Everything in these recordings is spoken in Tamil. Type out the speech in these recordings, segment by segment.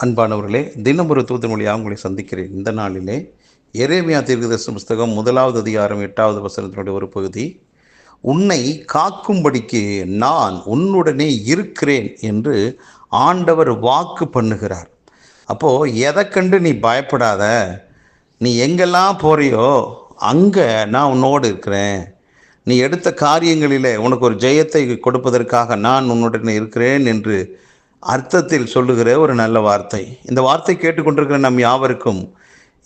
அன்பானவர்களே தினம் ஒரு தூதன் மொழியாக உங்களை சந்திக்கிறேன். இந்த நாளிலே எரேமியா தீர்க்கதரிசன புஸ்தகம் முதலாவது அதிகாரம் எட்டாவது வசனத்தினுடைய ஒரு பகுதி உன்னை காக்கும்படிக்கு நான் உன்னுடனே இருக்கிறேன் என்று ஆண்டவர் வாக்கு பண்ணுகிறார். அப்போ எதை கண்டு நீ பயப்படாத? நீ எங்கெல்லாம் போறியோ அங்கே நான் உன்னோடு இருக்கிறேன். நீ எடுத்த காரியங்களிலே உனக்கு ஒரு ஜெயத்தை கொடுப்பதற்காக நான் உன்னுடனே இருக்கிறேன் என்று அர்த்தத்தில் சொல்லுகிற ஒரு நல்ல வார்த்தை. இந்த வார்த்தை கேட்டுக்கொண்டிருக்கிற நம் யாவருக்கும்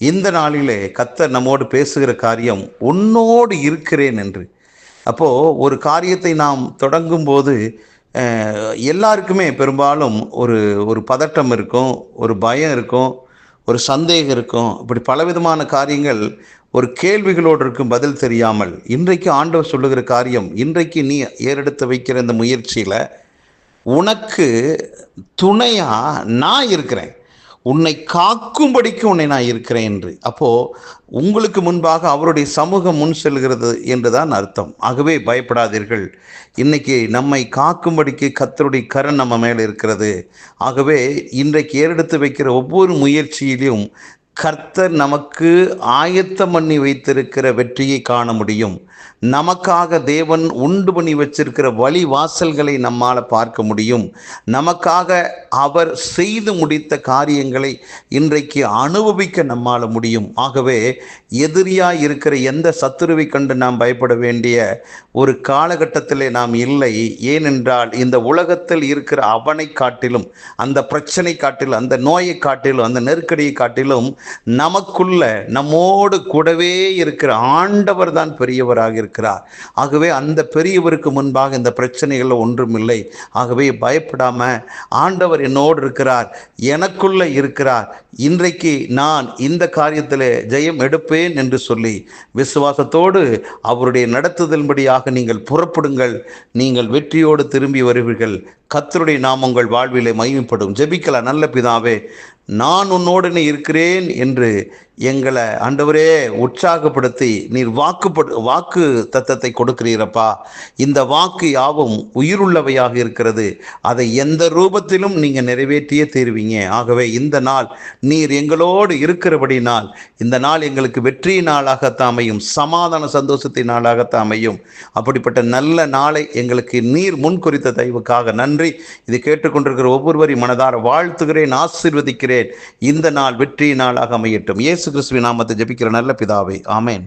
இந்த நாளிலே கத்தர் நம்மோடு பேசுகிற காரியம் உன்னோடு இருக்கிறேன் என்று. அப்போது ஒரு காரியத்தை நாம் தொடங்கும்போது எல்லாருக்குமே பெரும்பாலும் ஒரு ஒரு பதட்டம் இருக்கும் ஒரு பயம் இருக்கும் ஒரு சந்தேகம் இருக்கும். இப்படி பலவிதமான காரியங்கள் ஒரு கேள்விகளோடு இருக்கும் பதில் தெரியாமல் இன்றைக்கு ஆண்டவர் சொல்லுகிற காரியம் இன்றைக்கு நீ ஏறெடுத்து வைக்கிற இந்த முயற்சியில் உனக்கு துணையா நான் இருக்கிறேன். உன்னை காக்கும்படிக்கு உன்னை நான் இருக்கிறேன் என்று. அப்போ உங்களுக்கு முன்பாக அவருடைய சமூகம் முன் செல்கிறது என்றுதான் அர்த்தம். ஆகவே பயப்படாதீர்கள். இன்னைக்கு நம்மை காக்கும்படிக்கு கத்தருடைய கரண் நம்ம மேலே இருக்கிறது. ஆகவே இன்றைக்கு ஏறெடுத்து வைக்கிற ஒவ்வொரு முயற்சியிலும் கர்த்தர் நமக்கு ஆயத்தம் பண்ணி வைத்திருக்கிற வெற்றியை காண முடியும். நமக்காக தேவன் உண்டு பண்ணி வச்சிருக்கிற வழி வாசல்களை நம்மால் பார்க்க முடியும். நமக்காக அவர் செய்து முடித்த காரியங்களை இன்றைக்கு அனுபவிக்க நம்மால் முடியும். ஆகவே எதிரியாக இருக்கிற எந்த சத்துருவை கண்டு நாம் பயப்பட வேண்டிய ஒரு காலகட்டத்திலே நாம் இல்லை. ஏனென்றால் இந்த உலகத்தில் இருக்கிற அவனை காட்டிலும் அந்த பிரச்சனை காட்டிலும் அந்த நோயை காட்டிலும் அந்த நெருக்கடியை காட்டிலும் நமக்குள்ள நம்மோடு கூடவே இருக்கிற ஆண்டவர் தான் பெரியவராக இருக்கிறார். ஆகவே அந்த பெரியவருக்கு முன்பாக இந்த பிரச்சனைகள் ஒன்றும் இல்லை ஆகவே பயப்படாம ஆண்டவர் என்னோடு இருக்கிறார் எனக்குள்ள இருக்கிறார். இன்றைக்கு நான் இந்த காரியத்தில் ஜெயம் எடுப்பேன் என்று சொல்லி விசுவாசத்தோடு அவருடைய நடத்துதல்படியாக நீங்கள் புறப்படுங்கள். நீங்கள் வெற்றியோடு திரும்பி வருவீர்கள். கத்தருடைய நாம் உங்கள் வாழ்விலே மகிமைப்படும். ஜெபிக்கலாம். நல்ல பிதாவே நான் உன்னோடனே இருக்கிறேன் என்று எங்களை ஆண்டவரே உற்சாகப்படுத்தி நீர் வாக்குப்படு வாக்கு தத்தத்தை கொடுக்கிறீரப்பா. இந்த வாக்கு யாவும் உயிருள்ளவையாக இருக்கிறது. அதை எந்த ரூபத்திலும் நீங்கள் நிறைவேற்றியே தீருவீங்க. ஆகவே இந்த நாள் நீர் எங்களோடு இருக்கிறபடி நாள் இந்த நாள் எங்களுக்கு வெற்றி நாளாகத்தான் அமையும். சமாதான சந்தோஷத்தின் நாளாகத்தான் அமையும். அப்படிப்பட்ட நல்ல நாளை எங்களுக்கு நீர் முன்குறித்த தயவுக்காக நன்றி. இது கேட்டுக்கொண்டிருக்கிற ஒவ்வொருவரையும் மனதார வாழ்த்துகிறேன் ஆசீர்வதிக்கிறேன். இந்த நாள் வெற்றி நாளாக அமையட்டும். இயேசு கிறிஸ்துவின் நாமத்தை ஜெபிக்கிற நல்ல பிதாவே ஆமேன்.